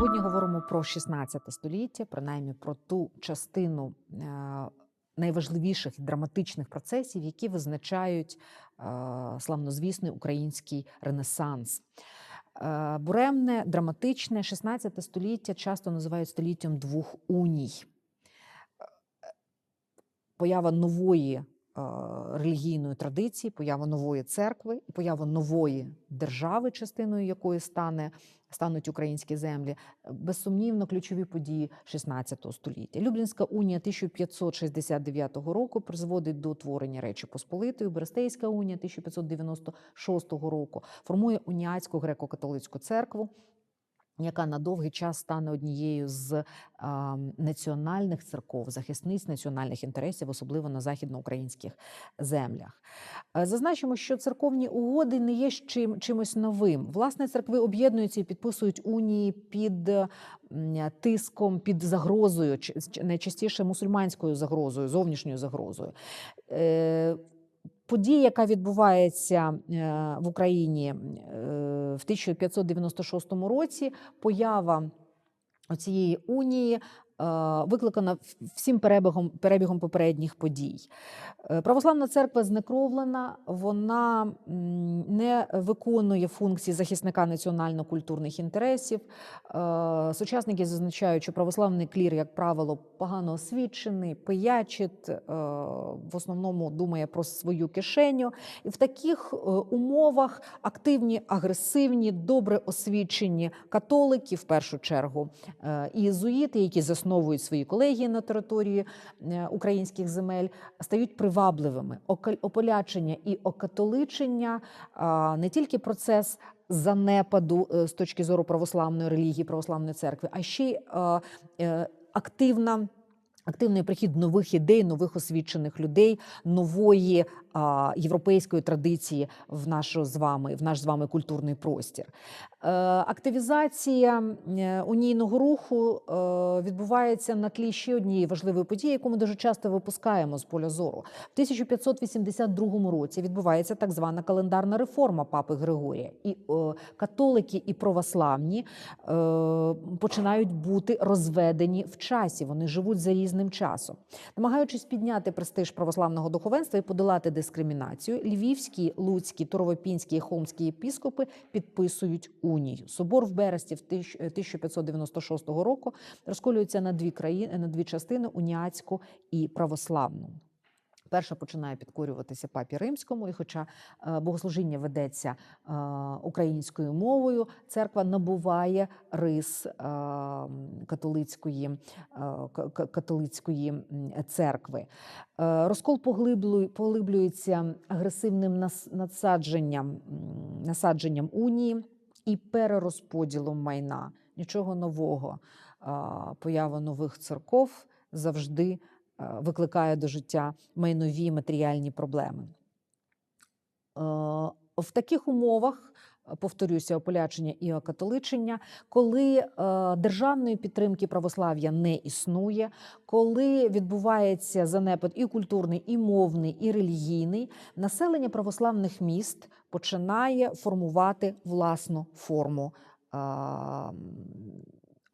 Сьогодні говоримо про 16 століття, принаймні про ту частину е, найважливіших і драматичних процесів, які визначають е, славнозвісний український ренесанс. Е, Буремне, драматичне 16 століття часто називають століттям двох уній. Поява нової релігійної традиції, поява нової церкви, поява нової держави, частиною якої стане стануть українські землі, безсумнівно ключові події 16 століття. Люблінська унія 1569 року призводить до утворення Речі Посполитої. Берестейська унія 1596 року формує уніатську греко-католицьку церкву. Яка на довгий час стане однією з а, національних церков, захисниць національних інтересів, особливо на західноукраїнських землях. Е, Зазначимо, що церковні угоди не є чим, чимось новим. Власне, церкви об'єднуються і підписують унії під тиском, під загрозою, найчастіше мусульманською загрозою, зовнішньою загрозою. Подія, яка відбувається е, в Україні е, в 1596 році, поява цієї унії викликана всім перебігом, перебігом попередніх подій. Е, Православна церква знекровлена, вона не виконує функції захисника національно-культурних інтересів. Е, Сучасники зазначають, що православний клір, як правило, погано освічений, пиячить, е, в основному думає про свою кишеню. І в таких е, умовах активні, агресивні, добре освічені католики, в першу чергу, е, і єзуїти, які засновують свої колегії на території е, українських земель, стають привабливими. Ополячення і окатоличення не тільки процес. Занепаду е, з точки зору православної релігії, православної церкви, а ще й е, активна Активний прихід нових ідей, нових освічених людей, нової а, європейської традиції в наш з вами, в наш з вами культурний простір. Е, активізація е, унійного руху е, відбувається на тлі ще однієї важливої події, яку ми дуже часто випускаємо з поля зору. В 1582 році відбувається так звана календарна реформа папи Григорія, і е, католики і православні е, починають бути розведені в часі. Вони живуть за різним часом, намагаючись підняти престиж православного духовенства і подолати дискримінацію. Львівські, луцькі, Торовопінські і холмські єпіскопи підписують унію. Собор в Бересті в тисяч- 1596 року розколюється на дві країни на дві частини уніацьку і православну. Перша починає підкорюватися папі римському, і хоча е, богослужіння ведеться е, українською мовою, церква набуває рис е, католицької, католицької церкви. Розкол поглиблю- поглиблюється агресивним нас- насадженням, насадженням унії і перерозподілом майна. Нічого нового. Поява нових церков завжди викликає до життя майнові матеріальні проблеми. Е, В таких умовах, е, повторюся, ополячення і окатоличення, коли е, державної підтримки православ'я не існує, коли відбувається занепад і культурний, і мовний, і релігійний, населення православних міст починає формувати власну форму.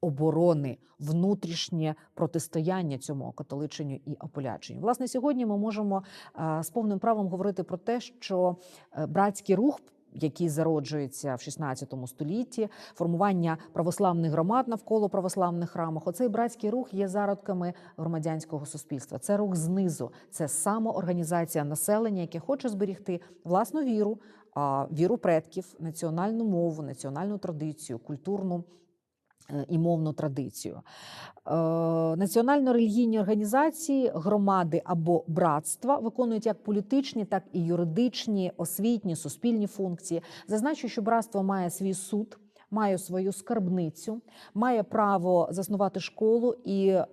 Оборони, внутрішнє протистояння цьому католиченню і ополяченню. Власне, сьогодні ми можемо з повним правом говорити про те, що е, братський рух. Який зароджується в 16 столітті, формування православних громад навколо православних храмах. Оцей братський рух є зародками громадянського суспільства. Це рух знизу, це самоорганізація населення, яке хоче зберігти власну віру, віру предків, національну мову, національну традицію, культурну е, і мовну традицію. Е, Національно-релігійні організації, громади або братства виконують як політичні, так і юридичні, освітні, суспільні функції. Зазначу, що братство має свій суд. Має свою скарбницю, має право заснувати школу і е,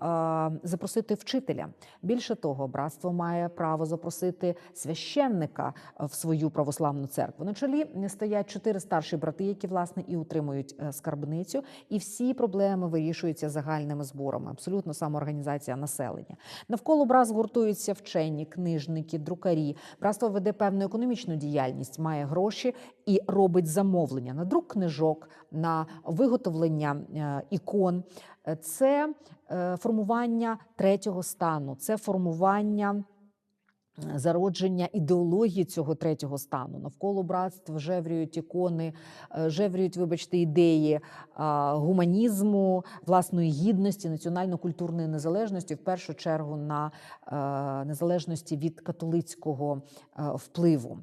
запросити вчителя. Більше того, братство має право запросити священника е, в свою православну церкву. На чолі стоять чотири старші брати, які власне і утримують е, скарбницю, і всі проблеми вирішуються загальними зборами. Абсолютно самоорганізація населення. Навколо братств гуртуються вчені, книжники, друкарі. Братство веде певну економічну діяльність, має гроші і робить замовлення на друк книжок, на виготовлення е, ікон. Е, Це е, формування третього стану, це формування. Е, Зародження ідеології цього третього стану навколо братств жевріють ікони, е, жевріють, вибачте, ідеї гуманізму, власної гідності, національно-культурної незалежності, в першу чергу на е, незалежності від католицького е, впливу.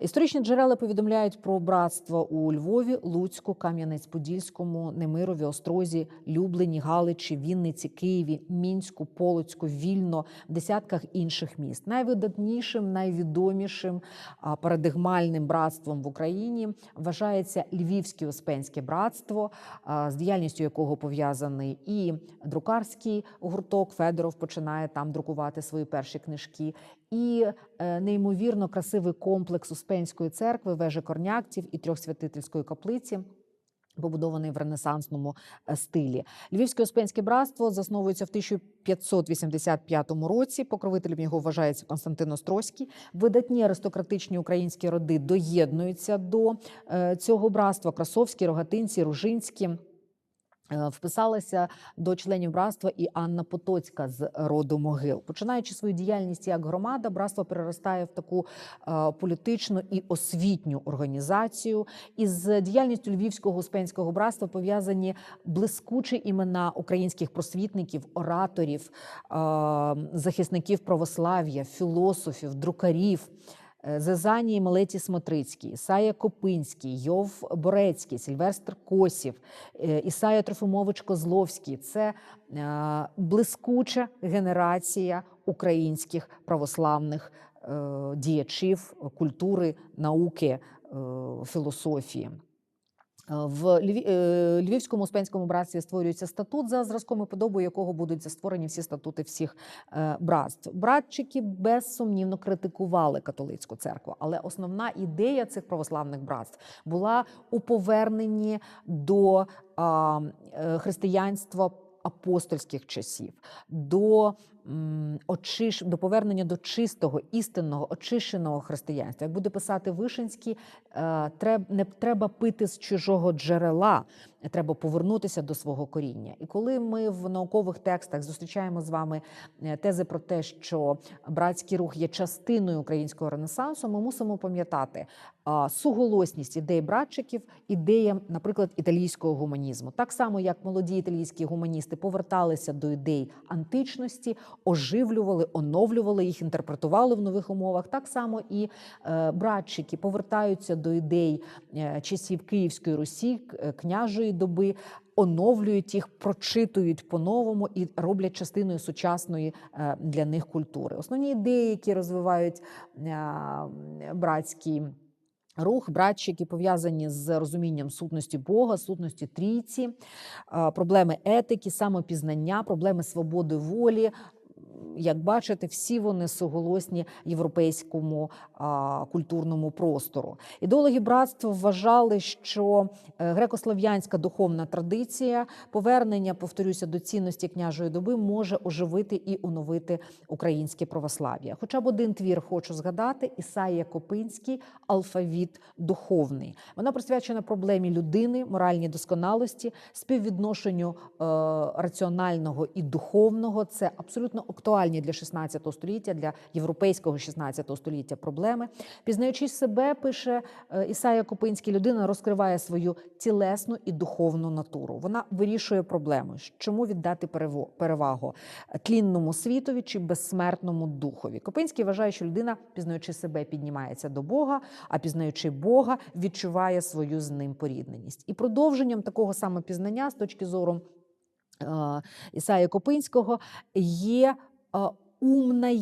Історичні джерела повідомляють про братство у Львові, Луцьку, Кам'янець-Подільському, Немирові, Острозі, Люблені, Галичі, Вінниці, Києві, Мінську, Полоцьку, Вільно, десятках інших міст. Найвидатнішим, найвідомішим парадигмальним братством в Україні вважається Львівське Успенське братство, з діяльністю якого пов'язаний і друкарський гурток. Федоров починає там друкувати свої перші книжки. І е, неймовірно красивий комплекс Успенської церкви, вежі корнякців і трьохсвятительської каплиці. Побудований в ренесансному е, стилі. Львівське Успенське братство засновується в 1585 році. Покровителем його вважається Константин Острозький. Видатні аристократичні українські роди доєднуються до е, цього братства: Красовські, Рогатинці, Ружинські. Е, Вписалася до членів братства і Анна Потоцька з роду могил. Починаючи свою діяльність як громада, братство переростає в таку е, політичну і освітню організацію. Із діяльністю Львівського успенського братства пов'язані блискучі імена українських просвітників, ораторів, е, захисників православ'я, філософів, друкарів. Е, Малеті Мелеті Смотрицький, Ісая Копинський, Йов Борецький, Сільвестр Косів, е, Ісая Трофимович Козловський це е, блискуча генерація українських православних діячів культури, науки, філософії. Е, В е, Львівському Успенському братстві створюється статут за зразком і подобою якого будуть створені всі статути всіх е, братств. Братчики безсумнівно критикували католицьку церкву, але основна ідея цих православних братств була у поверненні до християнства апостольських часів, до очиш... до повернення до чистого, істинного, очищеного християнства. Як буде писати Вишинський, е, не треба пити з чужого джерела, треба повернутися до свого коріння. І коли ми в наукових текстах зустрічаємо з вами е, тези про те, що братський рух є частиною українського ренесансу, ми мусимо пам'ятати суголосність ідей братчиків ідеям, наприклад, італійського гуманізму. Так само, як молоді італійські гуманісти поверталися до ідей античності, оживлювали, оновлювали їх, інтерпретували в нових умовах. Так само і е, братчики повертаються до ідей е, часів Київської Русі, е, княжої доби. Оновлюють їх, прочитують по-новому і роблять частиною сучасної для них культури. Основні ідеї, які розвивають братські рух, братчики пов'язані з розумінням сутності Бога, сутності трійці, проблеми етики, самопізнання, проблеми свободи волі. Як бачите, всі вони суголосні європейському а, культурному простору. Ідеологи братства вважали, що е, греко-слав'янська духовна традиція, повернення, повторюся, до цінності княжої доби може оживити і оновити українське православ'я. Хоча б один твір хочу згадати: Ісаїя Копинський Алфавіт духовний. Вона присвячена проблемі людини, моральній досконалості, співвідношенню е, раціонального і духовного. Це абсолютно актуальні для 16 століття, для європейського 16 століття проблеми. Пізнаючи себе, пише е, Ісая Копинський, людина розкриває свою тілесну і духовну натуру. Вона вирішує проблеми, чому віддати перевагу тлінному світові чи безсмертному духові. Копинський вважає, що людина, пізнаючи себе, піднімається до Бога, а пізнаючи Бога, відчуває свою з ним порідненість. І продовженням такого самопізнання з точки зору Ісая Копинського є е, умне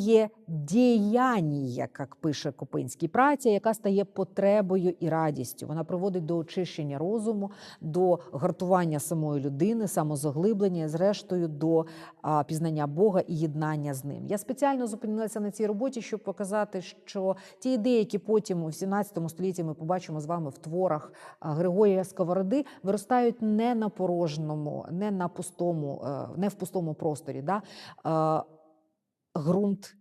діяння, як пише Копинський, праця, яка стає потребою і радістю. Вона приводить до очищення розуму, до гартування самої людини, самозаглиблення, зрештою, до а, пізнання Бога і єднання з ним. Я спеціально зупинилася на цій роботі, щоб показати, що ті ідеї, які потім у 17 столітті ми побачимо з вами в творах Григорія Сковороди, виростають не на порожньому, не на пустому, е, не в пустому просторі. Да? Ґрунт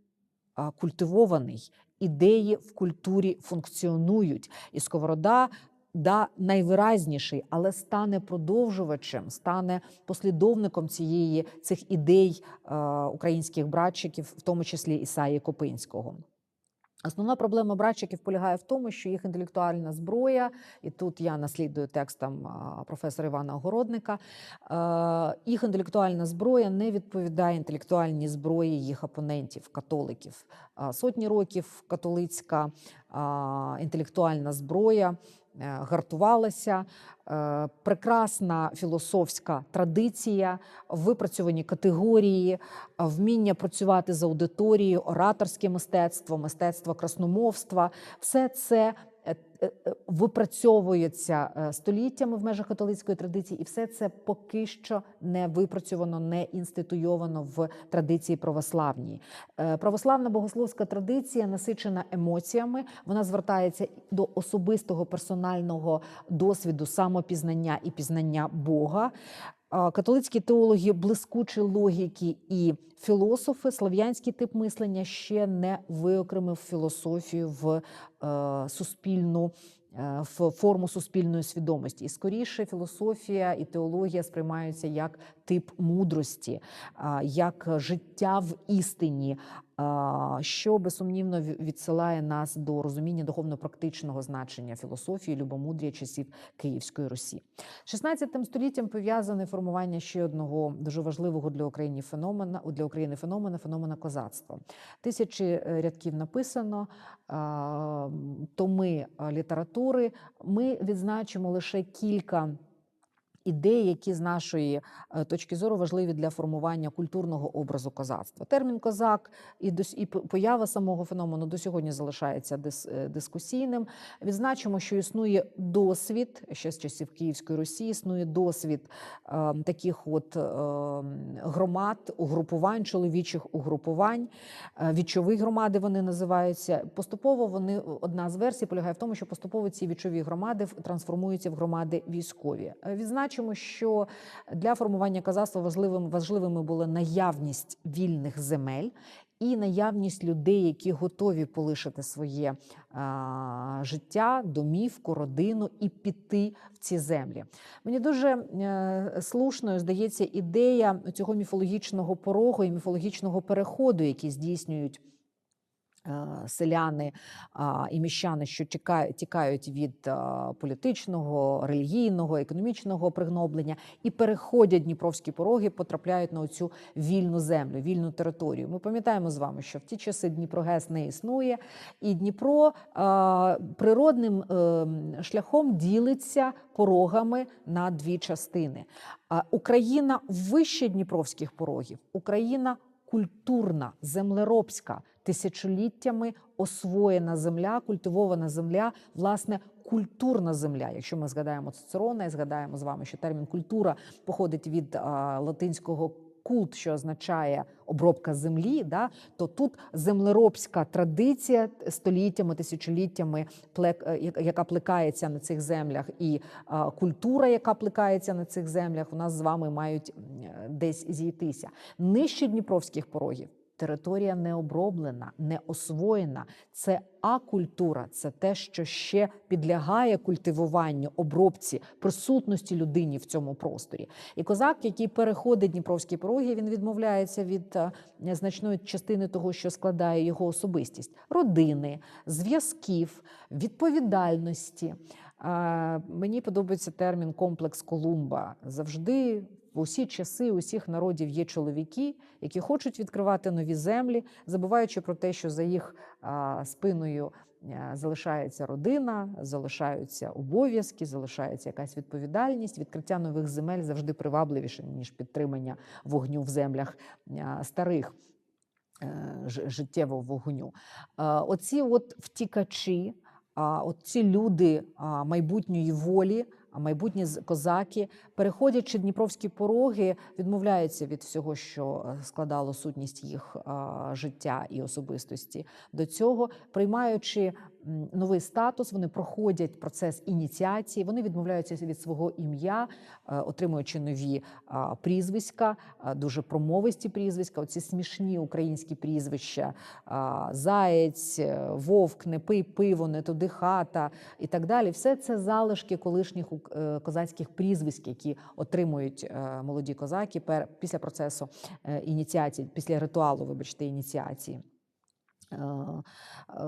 культивований, ідеї в культурі функціонують. І Сковорода да, найвиразніший, але стане продовжувачем, стане послідовником цієї цих ідей українських братчиків, в тому числі Ісаї Копинського. Основна проблема братчиків полягає в тому, що їх інтелектуальна зброя, і тут я наслідую текстом професора Івана Огородника. е, Їх інтелектуальна зброя не відповідає інтелектуальній зброї їх опонентів, католиків. Сотні років католицька інтелектуальна зброя гартувалася, е, прекрасна філософська традиція, випрацьовані категорії, вміння працювати з аудиторією, ораторське мистецтво, мистецтво красномовства все це. Е, е, Випрацьовується е, століттями в межах католицької традиції, і все це поки що не випрацьовано, не інституйовано в традиції православній. Православна богословська традиція насичена емоціями. Вона звертається до особистого персонального досвіду самопізнання і пізнання Бога. Католицькі теологи блискучі логіки і філософи, слов'янський тип мислення ще не виокремив філософію в е, суспільну. е, В форму суспільної свідомості, і скоріше філософія і теологія сприймаються як тип мудрості, як життя в істині, що безсумнівно відсилає нас до розуміння духовно-практичного значення філософії, любомудрія часів Київської Русі. 16 століттям пов'язане формування ще одного дуже важливого для України феномена для України феномена феномена козацтва. Тисячі е, рядків написано, томи літератури. Ми відзначимо лише кілька. Ідей, які з нашої е, точки зору важливі для формування культурного образу козацтва. Термін козак і і поява самого феномену до сьогодні залишається е, дискусійним. Відзначимо, що існує досвід ще з часів Київської Русі, існує досвід е, таких от е, громад, угрупувань, чоловічих угрупувань, е, вічові громади вони називаються. Поступово вони одна з версій полягає в тому, що поступово ці вічові громади трансформуються в громади військові. Е, Відзначимо, що для формування казацтва важливим важливими була наявність вільних земель. І наявність людей, які готові полишити своє а, життя, домівку, родину і піти в ці землі. Мені дуже е, слушною здається ідея цього міфологічного порогу і міфологічного переходу, які здійснюють. Е, Селяни і міщани, що тікають, від політичного, релігійного, економічного пригноблення і переходять Дніпровські пороги, потрапляють на цю вільну землю, вільну територію. Ми пам'ятаємо з вами, що в ті часи Дніпрогес не існує, і Дніпро природним е, шляхом ділиться порогами на дві частини. Україна вище Дніпровських порогів, Україна культурна, землеробська, тисячоліттями освоєна земля, культивована земля, власне, культурна земля. Якщо ми згадаємо Цицерона і згадаємо з вами, що термін культура походить від а, латинського культ, що означає обробка землі, да, то тут землеробська традиція століттями, тисячоліттями, плек, е, яка плекається на цих землях, і культура, яка плекається на цих землях, у нас з вами мають десь зійтися. Нижче Дніпровських порогів. Територія не оброблена, не освоєна. Це акультура, це те, що ще підлягає культивуванню, обробці, присутності людині в цьому просторі. І козак, який переходить Дніпровські пороги, він відмовляється від е, значної частини того, що складає його особистість: родини, зв'язків, відповідальності. Е, Мені подобається термін комплекс Колумба. Завжди в усі часи усіх народів є чоловіки, які хочуть відкривати нові землі, забуваючи про те, що за їх спиною залишається родина, залишаються обов'язки, залишається якась відповідальність. Відкриття нових земель завжди привабливіше ніж підтримання вогню в землях старих. е, Життєвого вогню. Оці от втікачі, ці люди майбутньої волі, а майбутні козаки, переходячи дніпровські пороги, відмовляються від всього, що е, складало сутність їх життя і особистості. До цього, приймаючи новий статус, вони проходять процес ініціації, вони відмовляються від свого ім'я, е, отримуючи нові прізвиська, дуже промовисті прізвиська, оці смішні українські прізвища: Заєць, е, Вовк, не пий пиво, не туди хата і так далі. Все це залишки колишніх е, козацьких прізвиськ, які отримують е, молоді козаки після процесу е, ініціації, після ритуалу, вибачте, ініціації. Е, е,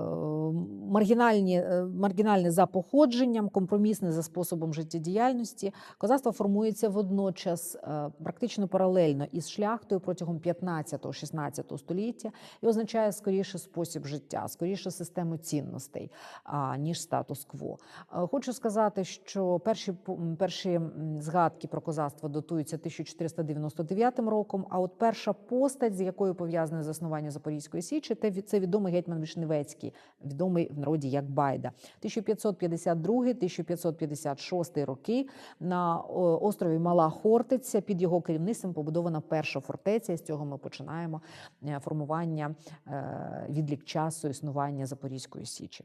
Маргінальні, е, маргінальне за походженням, компромісне за способом життєдіяльності. Козацтво формується водночас практично паралельно із шляхтою протягом 15-16 століття і означає скоріше спосіб життя, скоріше систему цінностей, ніж статус-кво. Хочу сказати, що перші перші згадки про козацтво датуються 1499 роком. А от перша постать, з якою пов'язане заснування Запорізької січі, те від- це відомий гетьман Вишневецький, відомий в народі як Байда. 1552-1556 роки на острові Мала Хортиця під його керівництвом побудована перша фортеця. З цього ми починаємо е, формування е, відлік часу існування Запорізької січі.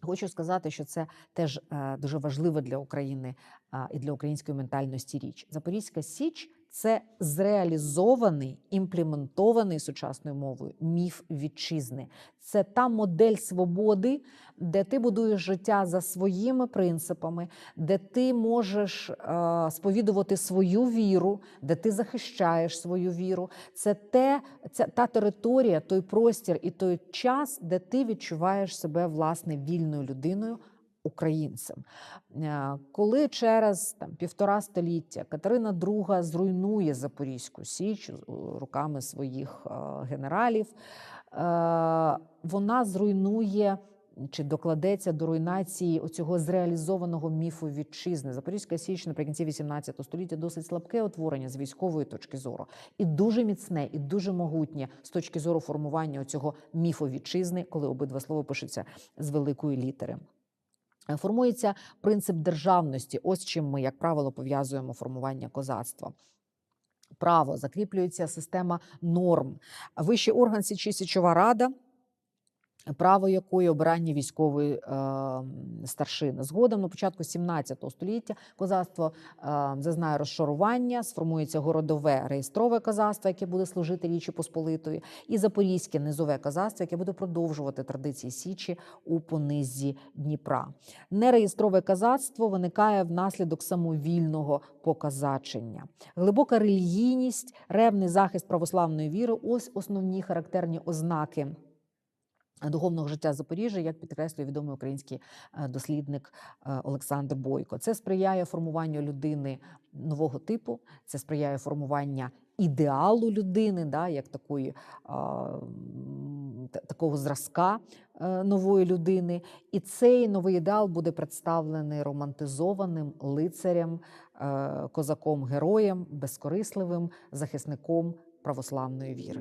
Хочу сказати, що це теж е, дуже важливо для України і для української ментальності річ. Запорізька Січ це зреалізований, імплементований сучасною мовою міф вітчизни. Це та модель свободи, де ти будуєш життя за своїми принципами, де ти можеш е, сповідувати свою віру, де ти захищаєш свою віру. Це те, це та територія, той простір і той час, де ти відчуваєш себе власне вільною людиною. Українцем, Е, коли через там півтора століття Катерина II зруйнує Запорізьку Січ е, руками своїх е, генералів, вона зруйнує чи докладеться до руйнації оцього зреалізованого міфу вітчизни. Запорізька Січ наприкінці 18 століття досить слабке утворення з військової точки зору, і дуже міцне, і дуже могутнє з точки зору формування цього міфу вітчизни, коли обидва слова пишуться з великої літери. Е, Формується принцип державності. Ось чим ми, як правило, пов'язуємо формування козацтва. Право закріплюється система норм. Вищий орган Січі Січова Рада. Право якої обирання військової е, старшини. Згодом на початку 17 століття козацтво е, зазнає розшарування, сформується городове реєстрове козацтво, яке буде служити Річі Посполитої, і запорізьке низове козацтво, яке буде продовжувати традиції Січі у понизі Дніпра. Нереєстрове козацтво виникає внаслідок самовільного показачення. Глибока релігійність, ревний захист православної віри ось основні характерні ознаки. Духовного життя Запоріжжя, як підкреслює відомий український е, дослідник е, Олександр Бойко, це сприяє формуванню людини нового типу, це сприяє формуванню ідеалу людини, да, як такої та- такого зразка е, нової людини. І цей новий ідеал буде представлений романтизованим лицарем, е, козаком-героєм, безкорисливим захисником православної віри.